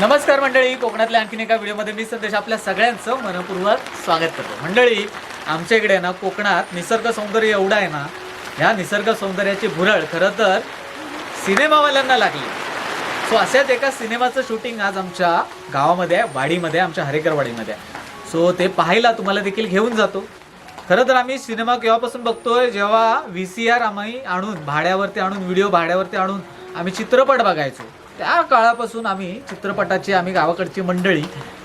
नमस्कार मंडळी. कोकणातल्या आणखीन एका व्हिडिओमध्ये मी संदेश आपल्या सगळ्यांचं मनपूर्वक स्वागत करतो. मंडळी आमच्या इकडे ना कोकणात निसर्ग सौंदर्य एवढं आहे ना ह्या निसर्ग सौंदर्याची भुरळ खरं तर सिनेमावाल्यांना लागली. सो अशाच एका सिनेमाचं शूटिंग आज आमच्या गावामध्ये आहे वाडीमध्ये आमच्या हरेकरवाडीमध्ये आहे. सो ते पाहायला तुम्हाला देखील घेऊन जातो. खरं तर आम्ही सिनेमा केव्हापासून बघतोय जेव्हा व्ही सी आर आम्ही आणून भाड्यावरती आणून व्हिडिओ भाड्यावरती आणून आम्ही चित्रपट बघायचो. त्या काळापासून आम्ही चित्रपटाची आम्ही गावाकडची मंडळी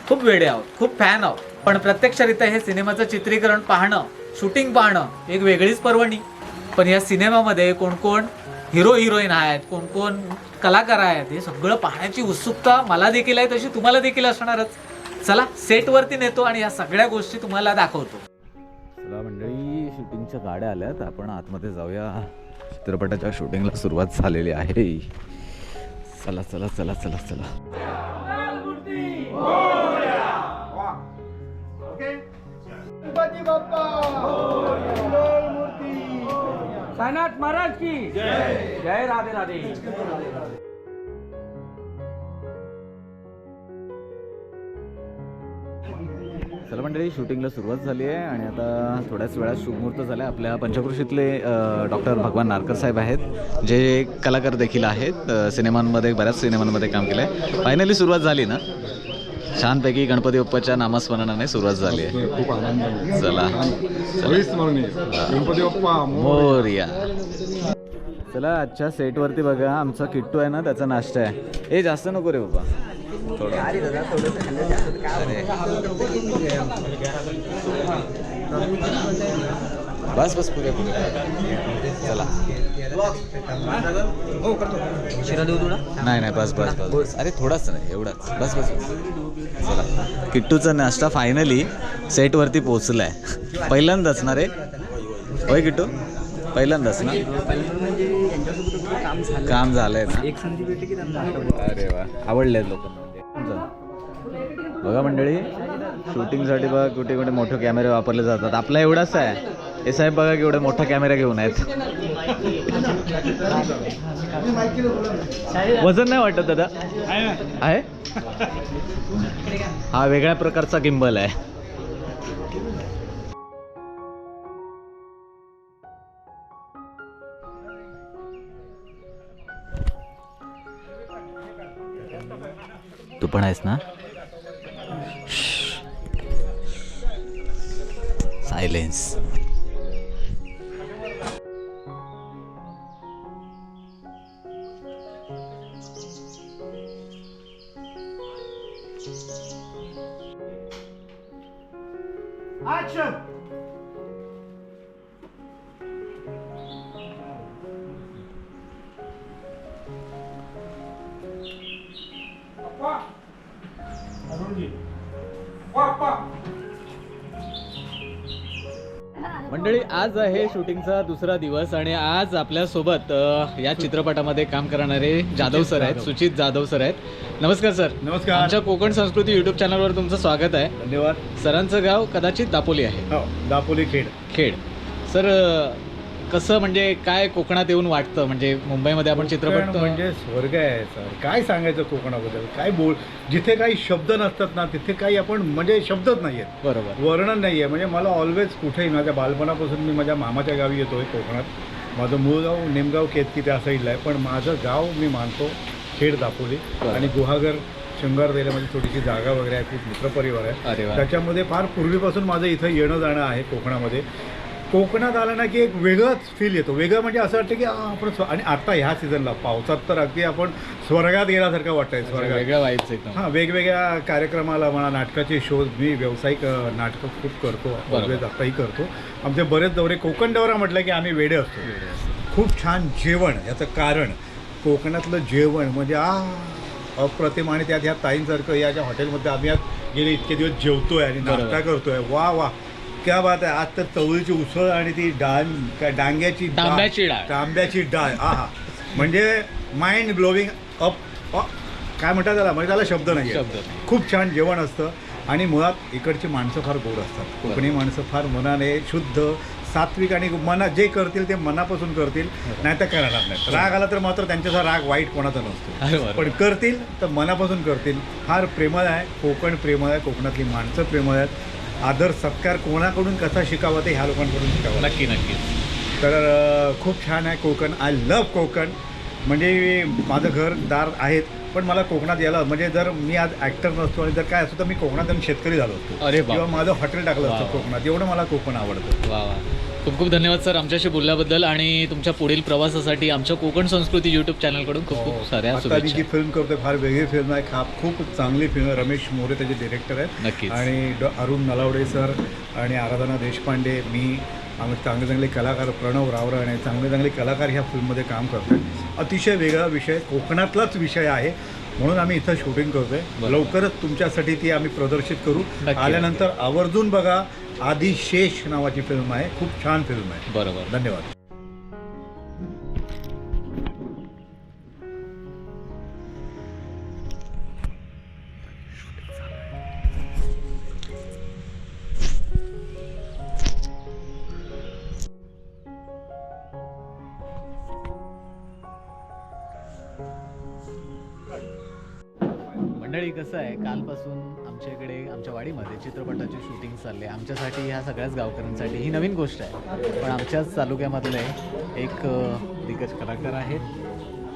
खूप वेडे आहोत खूप फॅन आहोत. पण प्रत्यक्षरित्या हे सिनेमाचं चित्रीकरण पाहणं शूटिंग पाहणं एक वेगळीच पर्वणी. पण या सिनेमामध्ये कोण कोण हिरो हिरोईन आहेत कोण कोण कलाकार आहेत हे सगळं पाहण्याची उत्सुकता मला देखील आहे तशी तुम्हाला देखील असणारच. चला सेटवरती नेतो आणि या सगळ्या गोष्टी तुम्हाला दाखवतो. चला मंडळी शूटिंगच्या गाड्या आल्यात. आपण आतमध्ये जाऊया. चित्रपटाच्या शूटिंगला सुरुवात झालेली आहे. चला चला चला चला चला. साईनाथ महाराज की. जय. जय राधे राधे. मंडळी शूटिंगला सुरुवात झाली आहे आणि आता थोड्याच वेळात शुभमुहूर्त झाला आहे आपल्या पंचकृषीतले डॉक्टर भगवान नारकर साहेब आहेत जे कलाकार देखील आहेत. सिनेमांमध्ये बऱ्याच सिनेमांमध्ये काम केलं आहे फायनली सुरुवात झाली ना? छानपैकी गणपती बाप्पाच्या नामस्मरणाने सुरुवात झाली आहे. खूप आनंद चला. गणपती बाप्पा मोर्या. चला आजच्या सेटवरती बघा. आमचा किट्टू आहे ना त्याचा नाश्ता आहे. ए जास्त नको रे बाबा. बस बस पुरे पुरे चला. नाही नाही बस बस बस अरे थोडाच नाही एवढाच. बस बस बस. चला. किट्टूचा नाश्ता फायनली सेटवरती पोचलाय. पहिल्यांदाच ना रे? होय किट्टू? पहिल्यांदाच ना? काम झालंय ना? अरे वा. आवडले लोकांना. बघा मंडळी शूटिंगसाठी बघा कुठे कुठे मोठे कॅमेरे वापरले जातात. आपला एवढाच आहे. हे साहेब बघा केवढे मोठा कॅमेरा घेऊन आहेत. वजन नाही वाटत दादा? आहे? हा वेगळ्या प्रकारचा गिंबल आहे. तू पण आहेस ना? Islands. मंडळी आज आहे शूटिंगचा दुसरा दिवस आणि आज आपल्यासोबत अ, या चित्रपटामध्ये काम करणारे जाधव सर आहेत सुचित जाधव सर आहेत. नमस्कार सर. नमस्कार. आमच्या कोकण संस्कृती युट्यूब चॅनलवर तुमचं स्वागत आहे. धन्यवाद. सरांचं गाव कदाचित दापोली आहे. हो दापोली खेड. खेड. सर अ, कसं म्हणजे काय कोकणात येऊन वाटतं? म्हणजे मुंबईमध्ये आपण चित्रपट म्हणजे स्वर्ग आहे सर. काय सांगायचं कोकणाबद्दल? काय बोल जिथे काही शब्द नसतात ना तिथे काही आपण म्हणजे शब्दच नाही आहेत बरोबर. वर्णन नाही आहे म्हणजे मला ऑलवेज कुठेही माझ्या बालपणापासून मी माझ्या मामाच्या गावी येतो आहे कोकणात. माझं मूळ गाव निमगाव केतकी त्या साईडला आहे. पण माझं गाव मी मानतो खेड दापोली. आणि गुहागर शृंगारदेला माझी छोटीशी जागा वगैरे आहे. खूप मित्रपरिवार आहे. त्याच्यामध्ये फार पूर्वीपासून माझं इथं येणं जाणं आहे कोकणामध्ये. कोकणात आलं ना की एक वेगळंच फील येतो. वेगळं म्हणजे असं वाटतं की आपण स्व- आणि आता ह्या सीझनला पावसात तर अगदी आपण स्वर्गात गेल्यासारखं वाटतंय स्वर्गात. वेगळ्या वाईब्स एकदम. हां वेगवेगळ्या कार्यक्रमाला म्हणा नाटकाचे शोज मी व्यावसायिक नाटकं खूप करतो ऑलवेज आताही करतो. आमचे बरेच दौरे कोकण दौरा म्हटलं की आम्ही वेडे असतो. खूप छान जेवण याचं कारण कोकणातलं जेवण म्हणजे आ अप्रतिम आणि त्यात ह्या ताईंसारखं या ज्या हॉटेलमध्ये आम्ही आज गेले इतके दिवस जेवतोय आणि नाश्ता. करतोय. वा वा. क्या बात आहे. आज तर चवळीची उसळ आणि ती डाळ काय डांग्याची डाळ- तांब्याची डाळ. तांब्याची डाळ. हा हा. म्हणजे माइंड ब्लोविंग अप काय म्हणतात त्याला? म्हणजे त्याला शब्द नाही शब्द नाही. खूप छान जेवण असतं. आणि मुळात इकडची माणसं फार गोड असतात. कोकणी माणसं फार मनाने शुद्ध सात्विक आणि मना जे करतील ते मनापासून करतील. नाही तर करणार नाही. राग आला तर मात्र त्यांच्याचा राग वाईट कोणाचा अरे नसतो. पण करतील तर मनापासून करतील. फार प्रेमळ आहे. कोकण प्रेमळ आहे. कोकणातली माणसं प्रेमळ आहेत. आदर सत्कार कोणाकडून कसा शिकावा ते ह्या लोकांकडून शिकावा नक्की नक्की. तर अ, खूप छान आहे कोकण. I love Konkan. म्हणजे माझं घर दार आहेत पण मला कोकणात यायला म्हणजे जर मी आज ॲक्टर नसतो आणि जर काय असतो तर मी कोकणात जाऊन शेतकरी झालो असतो. अरे. किंवा माझं हॉटेल टाकलं वा, असतं वा. कोकणात. एवढं मला कोकण आवडतं. वा वा. खूप खूप धन्यवाद सर आमच्याशी बोलल्याबद्दल आणि तुमच्या पुढील प्रवासासाठी आमच्या कोकण संस्कृती यूट्यूब चॅनलकडून खूप खूप साऱ्या आता मी जी शुभेच्छा फिल्म करतोय फार वेगळी फिल्म आहे. खा खूप चांगली फिल्म आहे. रमेश मोरे त्याचे डिरेक्टर आहेत. नक्कीच. आणि डॉ अरुण नलावडे सर आणि आराधना देशपांडे मी आम्ही चांगले चांगले कलाकार प्रणव रावरा आणि चांगले चांगले कलाकार ह्या फिल्ममध्ये काम करतोय. अतिशय वेगळा विषय कोकणातलाच विषय आहे. म्हणून आम्ही इथं शूटिंग करतोय. बरं. लवकरच तुमच्यासाठी ती आम्ही प्रदर्शित करू. नक्की. आल्यानंतर आवर्जून बघा आधी शेष नावाची फिल्म आहे. खूप छान फिल्म आहे. बरोबर. धन्यवाद. मंडळी कसं आहे? कालपासून आमच्या इकडे आमच्या वाडीमध्ये चित्रपटाचे शूटिंग चालले आमच्यासाठी ह्या सगळ्याच गावकऱ्यांसाठी ही नवीन गोष्ट आहे. पण आमच्याच तालुक्यामधले एक दिग्गज कलाकार आहेत.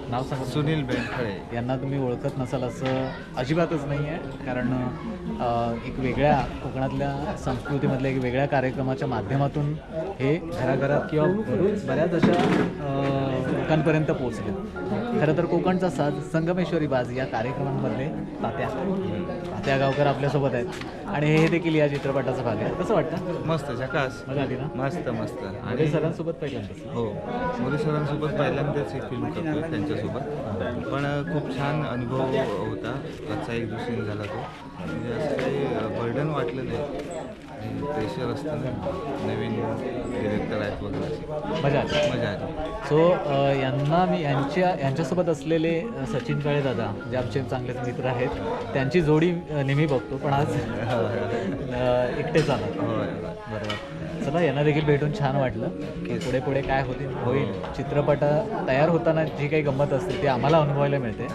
नाव सांगा. सुनील बेंडखळे यांना तुम्ही ओळखत नसाल असं अजिबातच नाही आहे. कारण एक वेगळ्या कोकणातल्या संस्कृतीमधल्या एक वेगळ्या कार्यक्रमाच्या माध्यमातून हे घराघरात किंवा बऱ्याच अशा लोकांपर्यंत पोहोचले. खरं तर कोकणचा साज संगमेश्वरी बाज या कार्यक्रमांमधले तात्या. तात्या गावकर आपल्यासोबत आहेत. आणि हे देखील या चित्रपटाचा भाग आहे. कसं वाटतं? मस्त झकास. मजा आली ना? मस्त मस्त. आणि सरांसोबत पहिल्यांदाच. हो. मोदी सरांसोबत पहिल्यांदाच एक फिल्म करतोय त्यांच्यासोबत पण खूप छान अनुभव होता. आजचा एक सीन झाला तो. म्हणजे असं काही बर्डन वाटलं नाही. प्रेशर असतं ना. नवीन डिरेक्टर आहेत वगैरे. मजा आली. मजा आली. सो यांना मी यांच्या यांच्यासोबत असलेले सचिन काळे दादा जे आमचे चांगलेच मित्र आहेत त्यांची जोडी नेहमी बघतो. पण आज अ, एकटेच आला होय. बरोबर. चला यांना देखील भेटून छान वाटलं. की पुढे पुढे काय होतील होईल. चित्रपट तयार होताना जी काही गंमत असते ती आम्हाला अनुभवायला मिळते.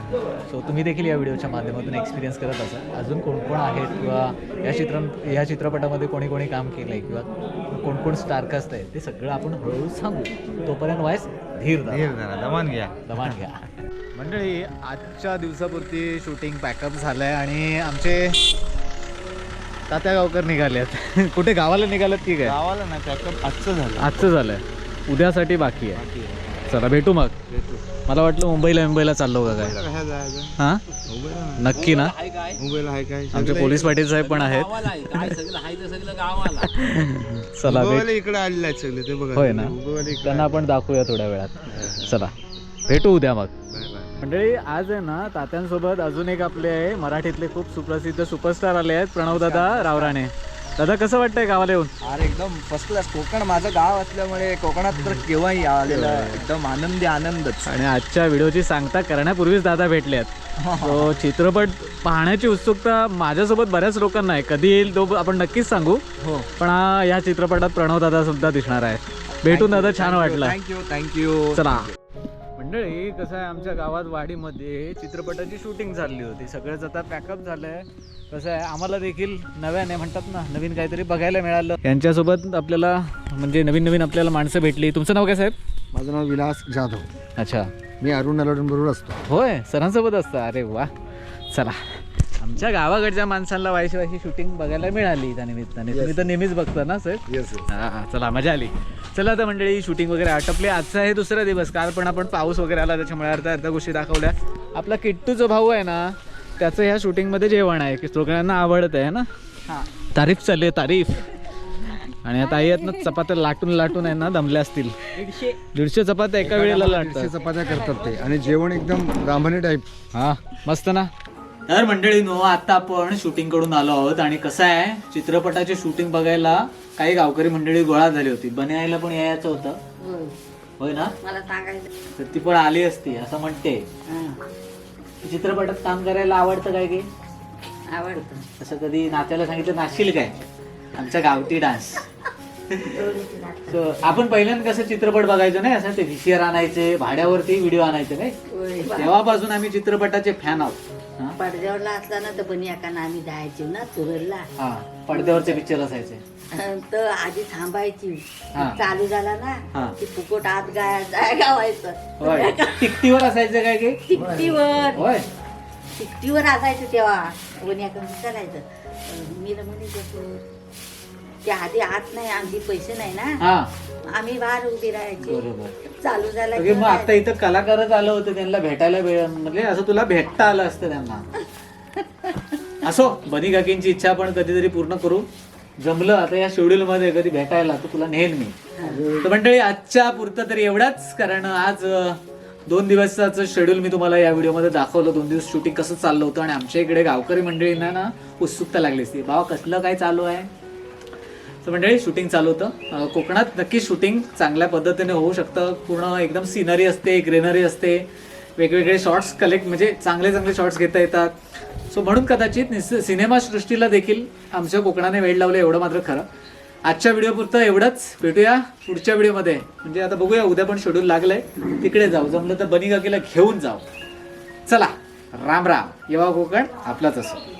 सो तुम्ही देखील या व्हिडिओच्या माध्यमातून एक्सपिरियन्स करत असाल. अजून कोण कोण आहेत किंवा या चित्र या चित्रपटामध्ये कोणी कोणी काम केलं आहे किंवा कोण कोण स्टारकास्ट आहे ते सगळं आपण हळूहळू सांगू. तोपर्यंत वायस धीर धरा. दमान घ्या. दमान घ्या. मंडळी आजच्या दिवसापुरती शूटिंग पॅकअप झालं आहे आणि आमचे तात्या गावकर निघाले आहेत कुठे गावाला निघालेत की काय? गावाला ना पॅकअप आजचं झालं. आजचं झालंय. उद्यासाठी बाकी आहे. चला भेटू मग. मला वाटलं मुंबईला मुंबईला चाललो का काय? काय जायचं? हां? मुंबईला. नक्की ना? मुंबईला आहे काय? आमचे पोलीस पाटील साहेब पण आहेत. चला भेट मुंबईवाले इकडे आलेले आहेत सगळे ते बघा. होय ना? मुंबईवाले इकडे त्यांना आपण दाखवूया थोड्या वेळात. चला भेटू उद्या मग. मंडळी आज आहे ना तात्यांसोबत अजून एक आपले आहे मराठीतले खूप सुप्रसिद्ध सुपरस्टार आले आहेत प्रणवदादा रावराणे. दादा कसं वाटतंय गावाला येऊन? अरे एकदम फर्स्ट क्लास कोकण माझं गाव असल्यामुळे कोकणात तर केव्हाही आलेला एकदम आनंदी आनंदच. आणि आजच्या व्हिडिओची सांगता करण्यापूर्वीच दादा भेटले आहेत. तो चित्रपट पाहण्याची उत्सुकता माझ्यासोबत बऱ्याच लोकांना आहे. कधी येईल तो आपण नक्कीच सांगू. हो. पण हा या चित्रपटात प्रणव दादा सुद्धा दिसणार आहे. भेटून दादा छान वाटलं. थँक्यू थँक्यू चला. मंडळी कसं आहे आमच्या गावात वाडीमध्ये चित्रपटाची शूटिंग चालली होती. सगळंच आता पॅकअप झालंय. कसं आहे आम्हाला देखील नव्याने म्हणतात ना नवीन काहीतरी बघायला मिळालं. यांच्यासोबत आपल्याला म्हणजे नवीन नवीन आपल्याला माणसं भेटली. तुमचं नाव काय साहेब? माझं नाव विलास जाधव. अच्छा. मी अरुण नलवडून असतो. होय सरांसोबत असतं. अरे वा. चला. आमच्या गावाकडच्या माणसांना वायशी वायशी शूटिंग बघायला मिळाली त्या निमित्ताने. तुम्ही तर नेहमीच बघता ना सर येस हा हा, चला मजा आली. चला आता मंडळी शूटिंग वगैरे आटपले. आजचा आहे दुसरा दिवस. काल पण आपण पाऊस वगैरे आला त्याच्यामुळे अर्ध्या अर्ध्या गोष्टी दाखवल्या. आपला किट्टू जो भाऊ आहे ना त्याचं ह्या शूटिंगमध्ये जेवण आहे की सगळ्यांना आवडत आहे ना? तारीफ चालली आहे तारीफ. आणि आता आई आहेत ना चपात्या लाटून लाटून आहे ना दमल्या असतील. दीडशे. चपात्या एका वेळेला लाटतात. चपात्या करतात ते. आणि जेवण एकदम गांभणी टाईप हा मस्त ना? तर मंडळी नो आता आपण शूटिंगकडून आलो आहोत आणि कसं आहे चित्रपटाचे शूटिंग बघायला काही गावकरी मंडळी गोळा झाली होती. बनायला पण यायचं होतं. होय. ना? मला सांगायचं. तर ती पण आली असती असं म्हणते. चित्रपटात काम करायला आवडतं काय की आवडतं. असं कधी नात्याला सांगितलं नाचशील काय? आमचा गावठी डान्स. आपण पहिल्यांदा कसं चित्रपट बघायचो नाही असं ते व्हीसीआर आणायचे भाड्यावरती व्हिडिओ आणायचे नाही? तेव्हापासून आम्ही चित्रपटाचे फॅन आहोत. हा? पडद्यावरला असला ना तर पण एकानं आम्ही जायचो ना चुरडला. हा पडद्यावरचे पिक्चर असायचे. तर आधी थांबायची. हा. चालू झाला हा. ना की फुकट आत गाय जाय गावायचं. तिकटीवर असायचं काय की तिकटीवर. होय. तिकटीवर असायचं तेव्हा. वन्याकडून करायचं मी रमणी घेतो त्या आधी आत नाही आमची पैसे नाही ना? हा. आम्ही बाहेर उभी राहायची. बरोबर. चालू झाला की मग आता इथं कलाकारच आलं होतं त्यांना भेटायला वेळ म्हणजे असं तुला भेटता आलं असतं त्यांना. असो बनी काकींची इच्छा आपण कधीतरी पूर्ण करू. जमलं आता या शेड्यूल मध्ये कधी भेटायला तर तुला नेल मी. तर मंडळी आजच्या पुरतं तरी एवढाच कारण आज अं, दोन दिवसाचं शेड्यूल मी तुम्हाला या व्हिडिओमध्ये दाखवलं. दोन दिवस शूटिंग कसं चाललं होतं आणि आमच्या इकडे गावकरी मंडळींना ना उत्सुकता लागली असती. बाबा कसलं काय चालू आहे? सो मंडळी शूटिंग चालू होतं. कोकणात नक्की शूटिंग चांगल्या पद्धतीने होऊ शकतं. पूर्ण एकदम सिनरी असते ग्रेनरी असते. वेगवेगळे शॉर्ट्स कलेक्ट म्हणजे चांगले चांगले शॉर्ट्स घेता येतात. सो म्हणून कदाचित निस सिनेमा सृष्टीला देखील आमच्या कोकणाने वेळ लावलं एवढं मात्र खरं. आजच्या व्हिडिओपुरतं एवढंच. भेटूया पुढच्या व्हिडिओमध्ये म्हणजे आता बघूया उद्या पण शेड्यूल लागलं आहे तिकडे जाऊ. जमलं तर बनी काकीला घेऊन जाऊ. चला. राम राम. येवा कोकण. आपलाच असो.